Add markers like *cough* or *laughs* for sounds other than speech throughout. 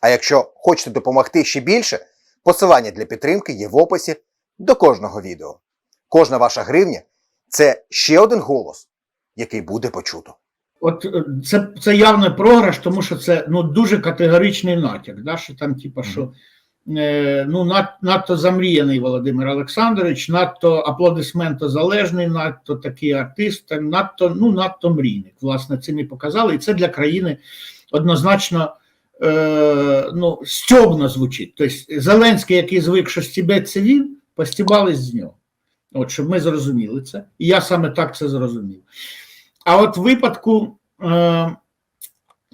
А якщо хочете допомогти ще більше, посилання для підтримки є в описі до кожного відео. Кожна ваша гривня це ще один голос, який буде почуто. От е, це, це явний програш, тому що це ну, дуже категоричний натяк. Да? Що там, типа, що е, ну, над, надто замріяний Володимир Олександрович, надто аплодисментозалежний, надто такий артист, надто, ну, надто мрійник. Власне, цим і показали. І це для країни однозначно ну, стьобно звучить. Тобто Зеленський, який звик, що стібеться він, постібались з нього. От, щоб ми зрозуміли це. І я саме так це зрозумів. А от в випадку е,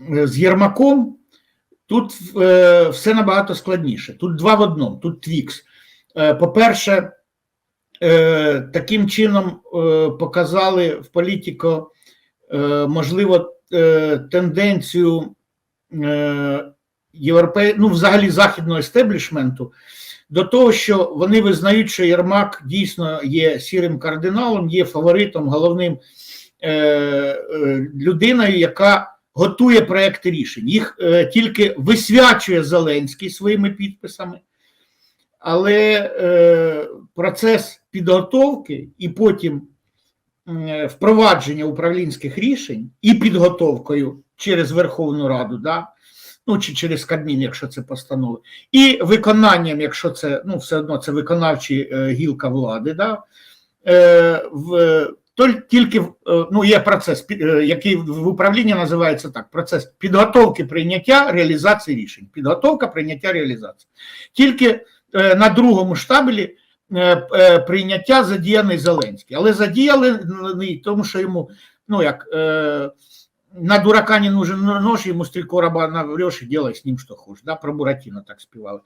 з Єрмаком тут е, все набагато складніше. Тут два в одному, тут твікс. Е, по-перше, е, таким чином е, показали в політико, е, можливо, е, тенденцію е, європей... ну, взагалі західного естеблішменту до того, що вони визнають, що Єрмак дійсно є сірим кардиналом, є фаворитом, головним е, е, людиною, яка готує проекти рішень. Їх е, тільки висвячує Зеленський своїми підписами, але е, процес підготовки і потім е, впровадження управлінських рішень і підготовкою через Верховну Раду, да, ну чи через Кабмін, якщо це постанови, і виконанням, якщо це ну все одно це виконавчі е, гілка влади, да, е, в, тільки е, ну є процес, е, який в управлінні називається так: процес підготовки прийняття реалізації рішень. Підготовка прийняття реалізації. Тільки е, на другому штабелі е, прийняття задіяний Зеленський, але задіяний, тому що йому ну як. Е, на дурака не нужен нож, ему три короба наврешь и делай з ним що хочеш. Да? Про Буратіно так співали.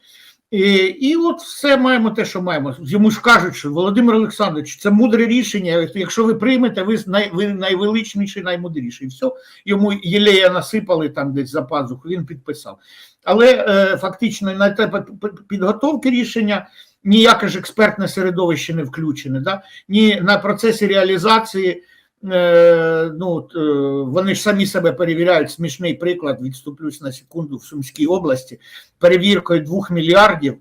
І, і от все маємо те, що маємо. Йому ж кажуть, що Володимир Олександрович, це мудре рішення. Якщо ви приймете, ви, най, ви найвеличніший, наймудріший. І все, йому єлея насипали там десь за пазуху, він підписав. Але е, фактично на етапі підготовки рішення ніяке ж експертне середовище не включене. Да? Ні на процесі реалізації. Е, ну, е, вони ж самі себе перевіряють. Смішний приклад, відступлюсь на секунду в Сумській області, перевіркою двох мільярдів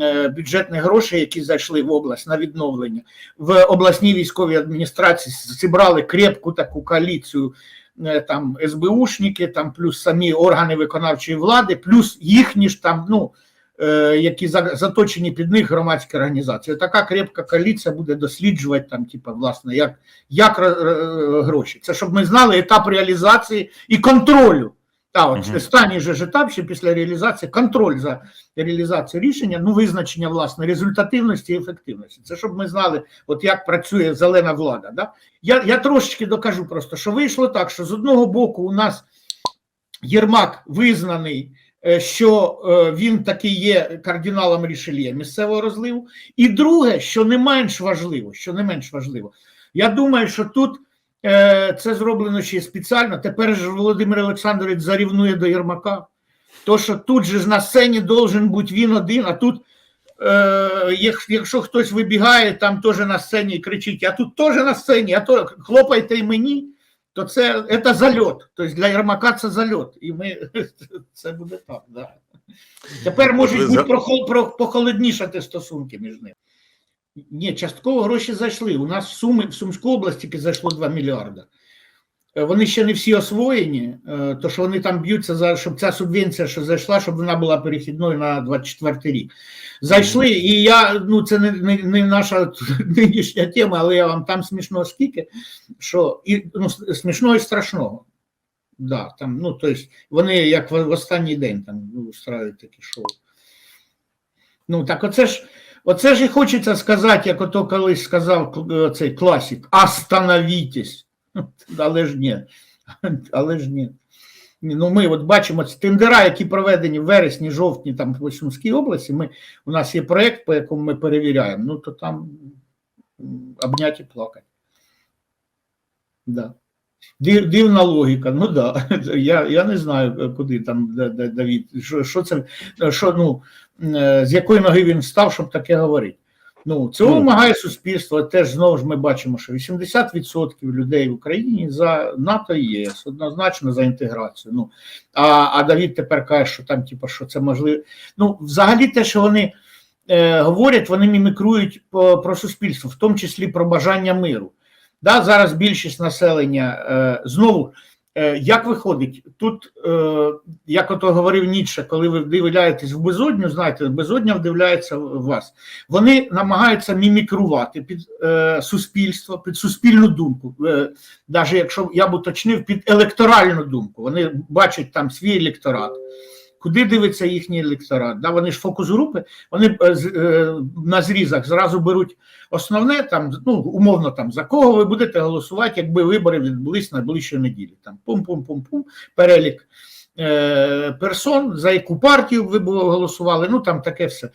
е, бюджетних грошей, які зайшли в область на відновлення. В обласній військовій адміністрації зібрали крепку таку коаліцію. Там СБУшники, там плюс самі органи виконавчої влади, плюс їхні ж там, ну які заточені під них громадські організації. Така крепка коаліція буде досліджувати там, типу, власне, як як гроші. Це щоб ми знали етап реалізації і контролю. А от uh останній же ж етап ще після реалізації, контроль за реалізацією рішення, ну визначення власне результативності і ефективності. Це щоб ми знали, от як працює зелена влада. Да? Я я трошечки докажу просто, що вийшло так, що з одного боку у нас Єрмак визнаний що він таки є кардиналом рішельє місцевого розливу. І друге, що не менш важливо, що не менш важливо, я думаю, що тут це зроблено ще спеціально. Тепер ж Володимир Олександрович зарівнує до Єрмака. То, що тут же на сцені должен бути він один, а тут, якщо хтось вибігає, там теж на сцені і кричить: а тут теж на сцені, а то хлопайте й мені то це, це зальот. Тобто для Єрмака це зальот. І ми *laughs* це буде так. Да. Тепер можуть бути прохол, про, похолоднішати стосунки між ними. Ні, частково гроші зайшли. У нас в Суми, в Сумській області зайшло 2 мільярди. Вони ще не всі освоєні, то що вони там б'ються за щоб ця субвенція, що зайшла, щоб вона була перехідною на 24 рік. Зайшли, і я ну це не не, не наша *laughs* нинішня тема, але я вам там смішно скільки, що і ну, смішного і страшного. Да, там, ну, тобто вони як в, в останній день там ну, устраюють такі шоу. Ну так оце ж. Оце ж і хочеться сказати, як ото колись сказав цей класик: остановітесь. *laughs* Але ж ні. *laughs* Але ж ні. Ну, ми от бачимо ці тендера, які проведені в вересні, жовтні, там в Сумській області. Ми, у нас є проєкт, по якому ми перевіряємо. Ну, то там м, обняті плакати. Да. Див, дивна логіка. Ну да. *laughs* Я, я не знаю, куди там Давід. Що, що це, що, ну, е, з якої ноги він встав, щоб таке говорити. Ну, цього Ну. вимагає суспільство. Теж знову ж ми бачимо, що 80% людей в Україні за НАТО і ЄС, однозначно за інтеграцію. Ну, а, а Давід тепер каже, що там, типу, що це можливо. Ну, взагалі, те, що вони е, говорять, вони мімікрують по, про суспільство, в тому числі про бажання миру. Да, зараз більшість населення е, знову. Е, Як виходить, тут, е, як ото говорив Ніцше, коли ви вдивляєтесь в безодню, знаєте, безодня вдивляється в вас. Вони намагаються мімікрувати під е, суспільство, під суспільну думку. Навіть якщо я б уточнив, під електоральну думку. Вони бачать там свій електорат. Куди дивиться їхній електорат? Да, вони ж фокус групи, вони е, е, на зрізах зразу беруть основне, там, ну, умовно, там, за кого ви будете голосувати, якби вибори відбулись найближчої неділі. Там пум-пум-пум-пум, перелік е, персон, за яку партію ви голосували, ну там таке все.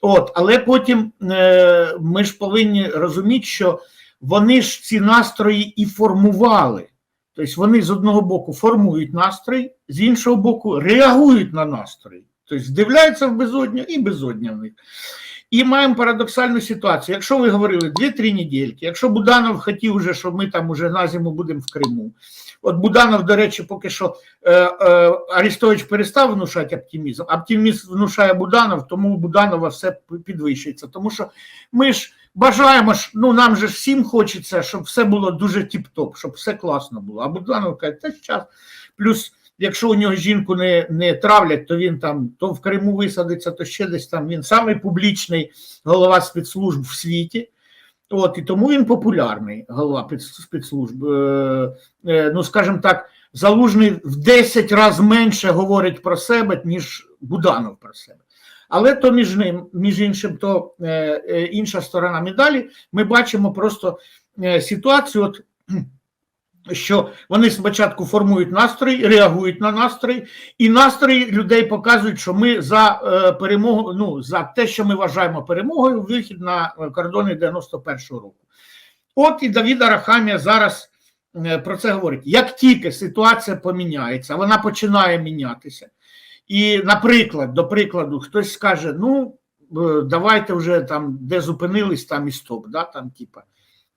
От, але потім е, ми ж повинні розуміти, що вони ж ці настрої і формували. Тобто вони з одного боку формують настрій, з іншого боку, реагують на настрій. Тобто здивляються в безодню і безодня в них. І маємо парадоксальну ситуацію. Якщо ви говорили 2-3 недільки, якщо Буданов хотів вже, щоб ми там уже на зиму будемо в Криму. От Буданов, до речі, поки що е, е, Арістович перестав внушати оптимізм. Оптимізм внушає Буданов, тому у Буданова все підвищується. Тому що ми ж бажаємо ж, ну нам же всім хочеться, щоб все було дуже тіп-топ, щоб все класно було. А Буданов каже, та час. Плюс, якщо у нього жінку не, не травлять, то він там то в Криму висадиться, то ще десь там. Він самий публічний голова спецслужб в світі. От, і тому він популярний, голова спецслужб. Е, е, ну, скажімо так, Залужний в 10 разів менше говорить про себе, ніж Буданов про себе. Але то між ним, між іншим, то е, е, інша сторона медалі. Ми бачимо просто е, ситуацію, от, що вони спочатку формують настрій, реагують на настрій, і настрій людей показують, що ми за перемогу, ну за те, що ми вважаємо перемогою, вихід на кордони 91-го року. От і Давіда Рахамія зараз про це говорить. Як тільки ситуація поміняється, вона починає мінятися. І, наприклад, до прикладу, хтось скаже: ну, е, давайте вже там, де зупинились, там і стоп. Да, там, типа.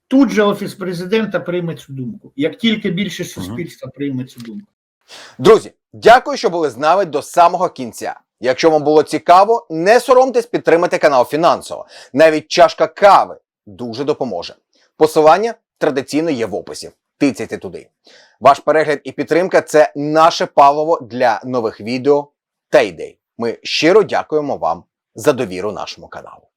Тут же офіс президента прийме цю думку. Як тільки більшість суспільства прийме цю думку. Друзі, дякую, що були з нами до самого кінця. Якщо вам було цікаво, не соромтесь підтримати канал фінансово. Навіть чашка кави дуже допоможе. Посилання традиційно є в описі. Тицяйте туди. Ваш перегляд і підтримка це наше паливо для нових відео та ідей. Ми щиро дякуємо вам за довіру нашому каналу.